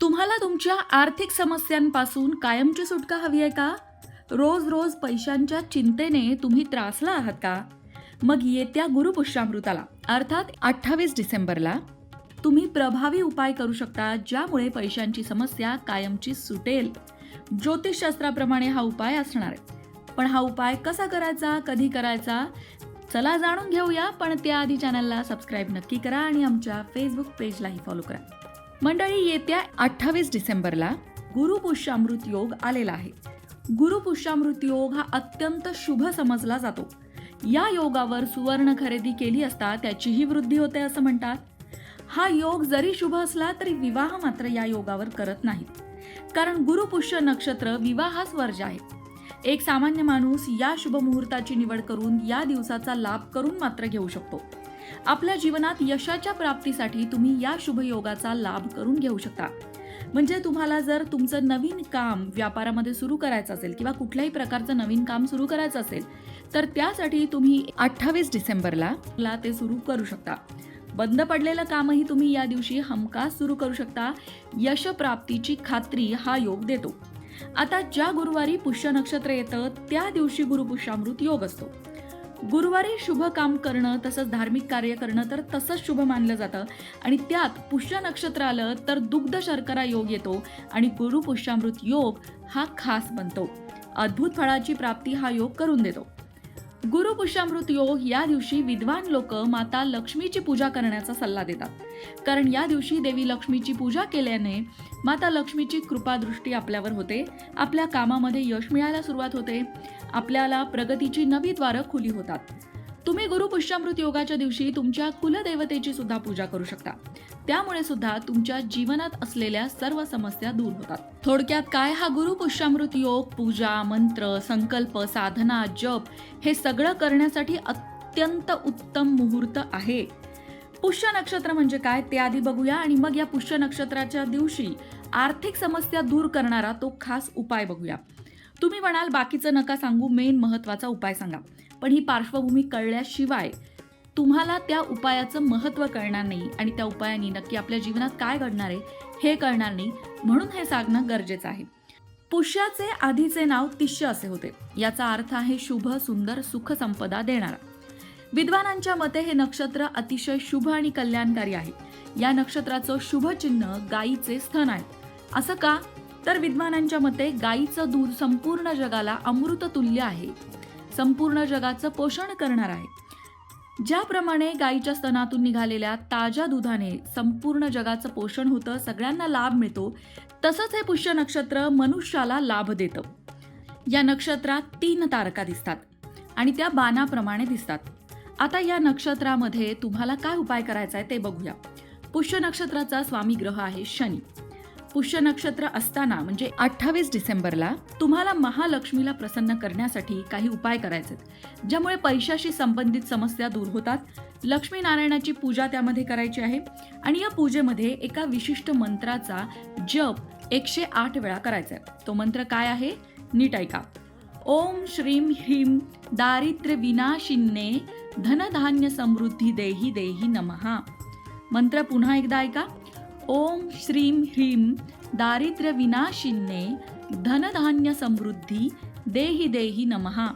तुम्हाला तुमच्या आर्थिक समस्यांपासून कायमची सुटका हवी आहे का? रोज रोज पैशांच्या चिंतेने तुम्ही त्रासला आहात का? मग येत्या गुरुपुष्यामृताला अर्थात अठ्ठावीस डिसेंबरला तुम्ही प्रभावी उपाय करू शकता ज्यामुळे पैशांची समस्या कायमची सुटेल. ज्योतिषशास्त्राप्रमाणे हा उपाय असणार आहे. पण हा उपाय कसा करायचा कधी करायचा चला जाणून घेऊया पण त्याआधी चॅनलला सबस्क्राईब नक्की करा आणि आमच्या फेसबुक पेजलाही फॉलो करा. मंडळी येत्या अठ्ठावीस डिसेंबरला गुरुपुष्यामृत योग आलेला आहे. गुरुपुष्यामृत योग हा अत्यंत शुभ समजला जातो. या योगावर सुवर्ण खरेदी केली असता त्याचीही वृद्धी होते असं म्हणतात. हा योग जरी शुभ असला तरी विवाह मात्र या योगावर करत नाहीत. कारण गुरुपुष्य नक्षत्र विवाहास वर्ज आहे. एक सामान्य माणूस या शुभ मुहूर्ताची निवड करून या दिवसाचा लाभ करून मात्र घेऊ शकतो. आपल्या जीवनात यशाच्या प्राप्तीसाठी तुम्ही या शुभयोगाचा लाभ करून घेऊ शकता. म्हणजे तुम्हाला जर तुमचं नवीन काम व्यापारामध्ये सुरू करायचं असेल किंवा कुठल्याही प्रकारचं नवीन काम सुरू करायचं असेल तर त्यासाठी तुम्ही अठ्ठावीस डिसेंबरला ला ते सुरू करू शकता. बंद पडलेलं कामही तुम्ही या दिवशी हमखास सुरू करू शकता. यशप्राप्तीची खात्री हा योग देतो. आता ज्या गुरुवारी पुष्य नक्षत्र येतं त्या दिवशी गुरुपुष्यामृत योग असतो. गुरुवारी शुभ काम करणं तसंच धार्मिक कार्य करणं तर तसंच शुभ मानलं जातं. आणि त्यात पुष्य नक्षत्र आलं तर दुग्ध शर्करा योग येतो आणि गुरुपुष्यामृत योग हा खास बनतो. अद्भुत फळाची प्राप्ती हा योग करून देतो. गुरुपुष्यामृत योग या दिवशी विद्वान लोक माता लक्ष्मीची पूजा करण्याचा सल्ला देतात. कारण या दिवशी देवी लक्ष्मीची पूजा केल्याने माता लक्ष्मीची कृपादृष्टी आपल्यावर होते आपल्या कामामध्ये यश मिळायला सुरुवात होते आपल्याला प्रगतीची नवी द्वारं खुली होतात. तुम्ही गुरु पुष्यामृत योगाच्या दिवशी तुमच्या कुलदेवतेची सुद्धा पूजा करू शकता. त्यामुळे सुद्धा तुमच्या जीवनात असलेल्या सर्व समस्या दूर होतात. थोडक्यात काय हा गुरु पुष्यामृत योग पूजा मंत्र संकल्प साधना जप हे सगळं करण्यासाठी अत्यंत उत्तम मुहूर्त आहे. पुष्य नक्षत्र म्हणजे काय ते आधी बघूया आणि मग या पुष्य नक्षत्राच्या दिवशी आर्थिक समस्या दूर करणारा तो खास उपाय बघूया. तुम्ही म्हणाल बाकीचं नका सांगू मेन महत्त्वाचा उपाय सांगा. पण ही पार्श्वभूमी कळल्याशिवाय तुम्हाला त्या उपायाचं महत्त्व कळणार नाही आणि त्या उपायाने नक्की आपल्या जीवनात काय घडणार आहे हे कळणार नाही म्हणून हे सांगणं गरजेचं आहे. पुष्याचे आधीचे नाव तिष्य असे होते. याचा अर्थ आहे शुभ सुंदर सुख संपदा देणारा. विद्वानांच्या मते हे नक्षत्र अतिशय शुभ आणि कल्याणकारी आहे. या नक्षत्राचं शुभ चिन्ह गायीचे स्थान आहे. असं का? तर विद्वानांच्या मते गायीचं दूध संपूर्ण जगाला अमृततुल्य आहे. संपूर्ण जगाचं पोषण करणार आहे. ज्याप्रमाणे गाईच्या स्तनातून निघालेल्या ताज्या दुधाने संपूर्ण जगाचं पोषण होतं सगळ्यांना लाभ मिळतो तसंच हे पुष्य नक्षत्र मनुष्याला लाभ देतं. या नक्षत्रात तीन तारका दिसतात आणि त्या बाणाप्रमाणे दिसतात. आता या नक्षत्रामध्ये तुम्हाला काय उपाय करायचा आहे ते बघूया. पुष्य नक्षत्राचा स्वामी ग्रह आहे शनी. पुष्य नक्षत्र असताना म्हणजे अठ्ठावीस डिसेंबरला तुम्हाला महालक्ष्मीला प्रसन्न करण्यासाठी काही उपाय करायचे आहेत. ज्यामुळे पैशाशी संबंधित समस्या दूर होतात. लक्ष्मीनारायणाची पूजा त्यामध्ये करायची आहे आणि या पूजेमध्ये एका विशिष्ट मंत्राचा जप एकशे आठ वेळा करायचा आहे. तो मंत्र काय आहे? नीट ऐका. ओम श्रीम ह्रीम दारिद्र्य विनाशिन्ने धनधान्य समृद्धी देही देही नमहा मंत्र पुन्हा एकदा ऐका. ओम श्रीम ह्रीम दारिद्र्य विनाशिन्ने धनधान्य समृद्धी देही देही नमहा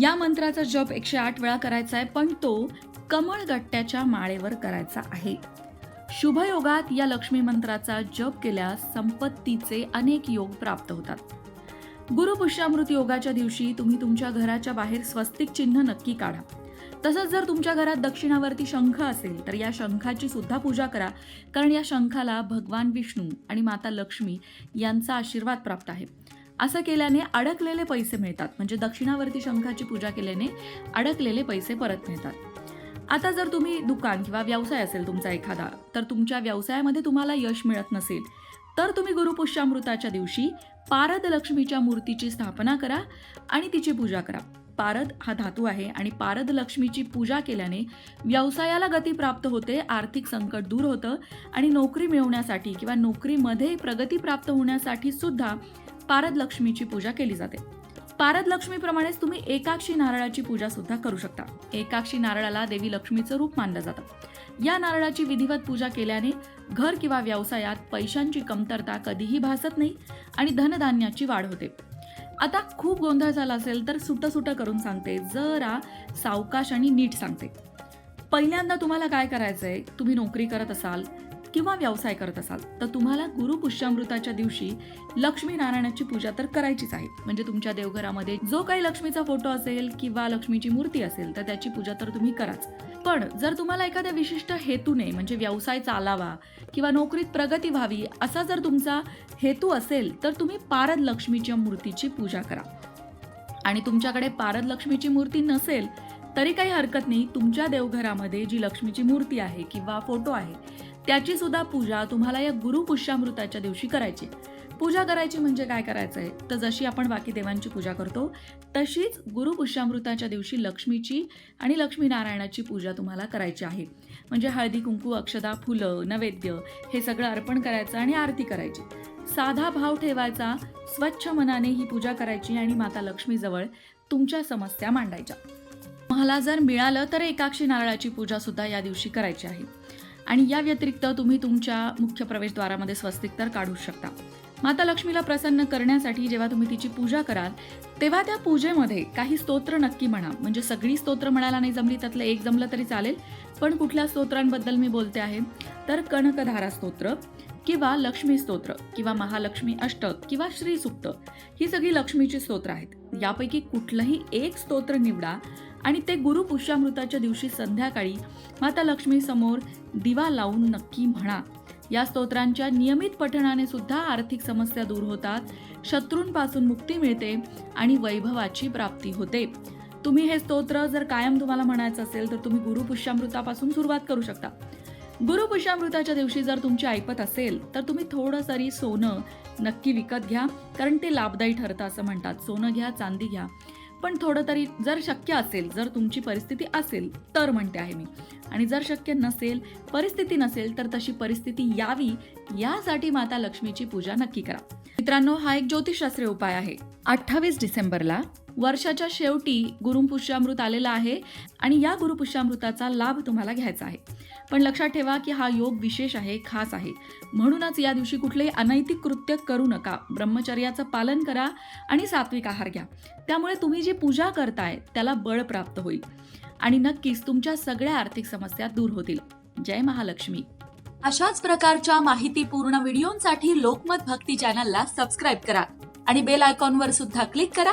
या मंत्राचा जप एकशे आठ वेळा करायचा आहे पण तो कमळ गट्ट्याच्या माळेवर करायचा आहे. शुभयोगात या लक्ष्मी मंत्राचा जप केल्यास संपत्तीचे अनेक योग प्राप्त होतात. गुरुपुष्यामृत योगाच्या दिवशी तुम्ही तुमच्या घराच्या बाहेर स्वस्तिक चिन्ह नक्की काढा. तसंच जर तुमच्या घरात दक्षिणावरती शंख असेल तर या शंखाची सुद्धा पूजा करा. कारण या शंखाला भगवान विष्णू आणि माता लक्ष्मी यांचा आशीर्वाद प्राप्त आहे. असं केल्याने अडकलेले पैसे मिळतात. म्हणजे दक्षिणावरती शंखाची पूजा केल्याने अडकलेले पैसे परत मिळतात. आता जर तुम्ही दुकान किंवा व्यवसाय असेल तुमचा एखादा तर तुमच्या व्यवसायामध्ये तुम्हाला यश मिळत नसेल तर तुम्ही गुरुपुष्यामृताच्या दिवशी पारद लक्ष्मीच्या मूर्तीची स्थापना करा आणि तिची पूजा करा. पारद हा धातू आहे आणि पारद लक्ष्मीची पूजा केल्याने व्यवसायाला गती प्राप्त होते आर्थिक संकट दूर होतं आणि नोकरी मिळवण्यासाठी किंवा नोकरीमध्ये प्रगती प्राप्त होण्यासाठी सुद्धा पारद लक्ष्मीची पूजा केली जाते. पारद लक्ष्मीप्रमाणेच तुम्ही एकाक्षी नारळाची पूजा सुद्धा करू शकता. एकाक्षी नारळाला देवी लक्ष्मीचं रूप मानलं जातं. या नारळाची विधिवत पूजा केल्याने घर किंवा व्यवसायात पैशांची कमतरता कधीही भासत नाही आणि धनधान्याची वाढ होते. आता खूप गोंधळ झाला असेल तर सुटं सुटं करून सांगते. जरा सावकाश आणि नीट सांगते. पहिल्यांदा तुम्हाला काय करायचं आहे तुम्ही नोकरी करत असाल किंवा व्यवसाय करत असाल तर तुम्हाला गुरु पुष्यामृताच्या दिवशी लक्ष्मी नारायणाची पूजा तर करायचीच आहे. म्हणजे तुमच्या देवघरामध्ये जो काही लक्ष्मीचा फोटो असेल किंवा लक्ष्मीची मूर्ती असेल तर त्याची पूजा तर तुम्ही कराच. पण जर तुम्हाला एखाद्या विशिष्ट हेतूने म्हणजे व्यवसाय चालावा किंवा नोकरीत प्रगती व्हावी असा जर तुमचा हेतू असेल तर तुम्ही पारद लक्ष्मीच्या मूर्तीची पूजा करा. आणि तुमच्याकडे पारद लक्ष्मीची मूर्ती नसेल तरी काही हरकत नाही. तुमच्या देवघरामध्ये जी लक्ष्मीची मूर्ती आहे किंवा फोटो आहे त्याची सुद्धा पूजा तुम्हाला या गुरु पुष्यामृताच्या दिवशी करायची. पूजा करायची म्हणजे काय करायचं आहे तर जशी आपण बाकी देवांची पूजा करतो तशीच गुरु पुष्यामृताच्या दिवशी लक्ष्मीची आणि लक्ष्मीनारायणाची पूजा तुम्हाला करायची आहे. म्हणजे हळदी कुंकू अक्षदा फुलं नैवेद्य हे सगळं अर्पण करायचं आणि आरती करायची. साधा भाव ठेवायचा स्वच्छ मनाने ही पूजा करायची आणि माता लक्ष्मीजवळ तुमच्या समस्या मांडायच्या. मला जर मिळालं तर एकाक्षी नारळाची पूजा सुद्धा या दिवशी करायची आहे. आणि या व्यतिरिक्त तुम्ही तुमच्या मुख्य प्रवेशद्वारामध्ये स्वस्तिक तर काढू शकता. माता लक्ष्मीला प्रसन्न करण्यासाठी जेव्हा तुम्ही तिची पूजा कराल तेव्हा त्या पूजेमध्ये काही स्तोत्र नक्की म्हणा. म्हणजे सगळी स्तोत्र म्हणायला नाही जमली त्यातलं एक जमलं तरी चालेल. पण कुठल्या स्तोत्रांबद्दल मी बोलते आहे तर कनकधारा स्तोत्र किंवा लक्ष्मी स्तोत्र किंवा महालक्ष्मी अष्टक किंवा श्री सुक्त ही सगळी लक्ष्मीची स्तोत्र आहेत. यापैकी कुठलंही एक स्तोत्र निवडा आणि ते गुरु पुष्यामृताच्या दिवशी संध्याकाळी माता लक्ष्मी समोर दिवा लावून नक्की म्हणा. या स्तोत्रांच्या नियमित पठणाने सुद्धा आर्थिक समस्या दूर होतात शत्रूंपासून मुक्ती मिळते आणि वैभवाची प्राप्ती होते. तुम्ही हे स्तोत्र जर कायम तुम्हाला म्हणायचं असेल तर तुम्ही गुरुपुष्यामृतापासून सुरुवात करू शकता. गुरु पुष्यामृताच्या दिवशी जर तुमची ऐपत असेल तर तुम्ही थोडं तरी सोनं नक्की विकत घ्या कारण ते लाभदायी ठरतं असं म्हणतात. सोनं घ्या चांदी घ्या. पण थोडं तरी जर शक्य असेल जर तुमची परिस्थिती असेल तर म्हणते आहे मी. आणि जर शक्य नसेल परिस्थिती नसेल तर तशी परिस्थिती यावी यासाठी माता लक्ष्मीची पूजा नक्की करा. मित्रांनो हा एक ज्योतिषशास्त्रीय उपाय आहे. अठ्ठावीस डिसेंबरला वर्षाच्या शेवटी गुरुपुष्यामृत आलेला आहे आणि या गुरुपुष्यामृताचा लाभ तुम्हाला घ्यायचा आहे. पण लक्षात ठेवा की हा योग विशेष आहे खास आहे. म्हणूनच या दिवशी कुठलेही अनैतिक कृत्य करू नका. ब्रह्मचर्याचं पालन करा आणि सात्विक आहार घ्या. त्यामुळे तुम्ही जी पूजा करताय त्याला बळ प्राप्त होईल. आणि नक्कीच तुमच्या सगळ्या आर्थिक समस्या दूर होतील. जय महालक्ष्मी. अशाच प्रकारच्या माहितीपूर्ण व्हिडिओंसाठी लोकमत भक्ती चॅनलला सबस्क्राईब करा आणि बेल आयकॉनवर सुद्धा क्लिक करा